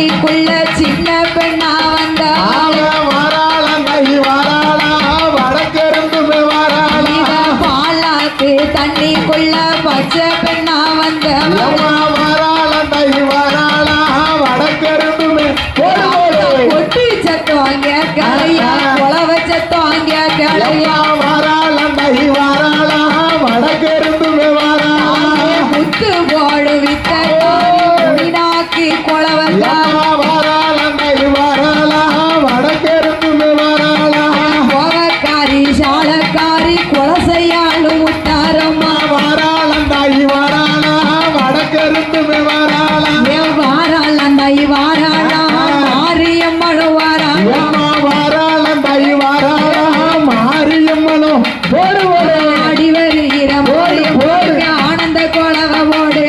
வீட்டுக்குள்ள சின்ன பெண்ணா வந்தா. பாலாக்கு தண்ணிக்குள்ள பச்சை பெண்ணா வந்த ஒட்டி சத்தம் கேட்கலையா உழவ சத்தம் கேட்கலையா வராள. வராளா வடக்கெருந்துமே வரா முத்து ஓடி வருகிறோம் ஓடி ஓடி ஆனந்த கோலவோடு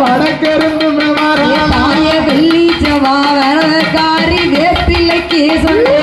வடக்கெருந்தும் வெள்ளி ஜவாரி வேப்பிலைக்கு சொன்ன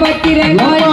பத்திரங்கள்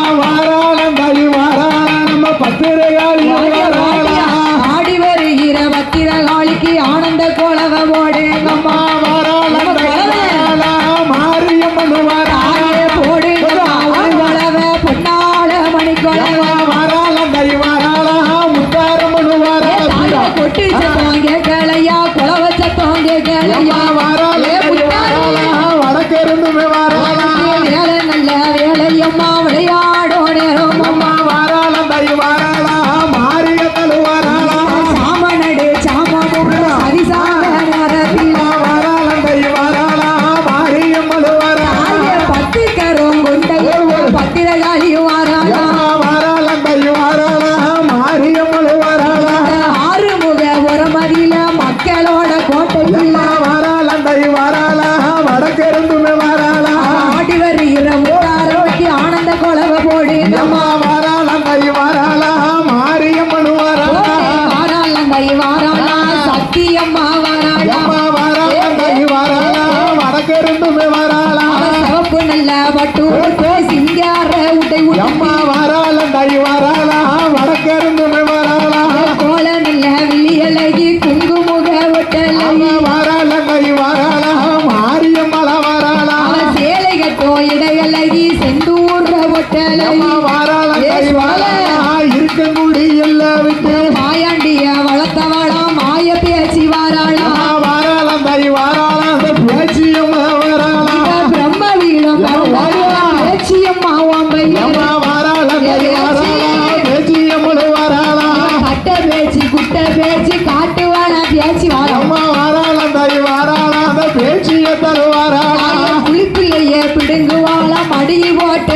அம்மா வாராலண்டா இவா பேச்சு அம்மா வாராளாம் தாய் வாராளாம் பேச்சிய தருவாரா? குளிக்குள்ளையே பிடுங்குவாளாம் அடியில் போட்டு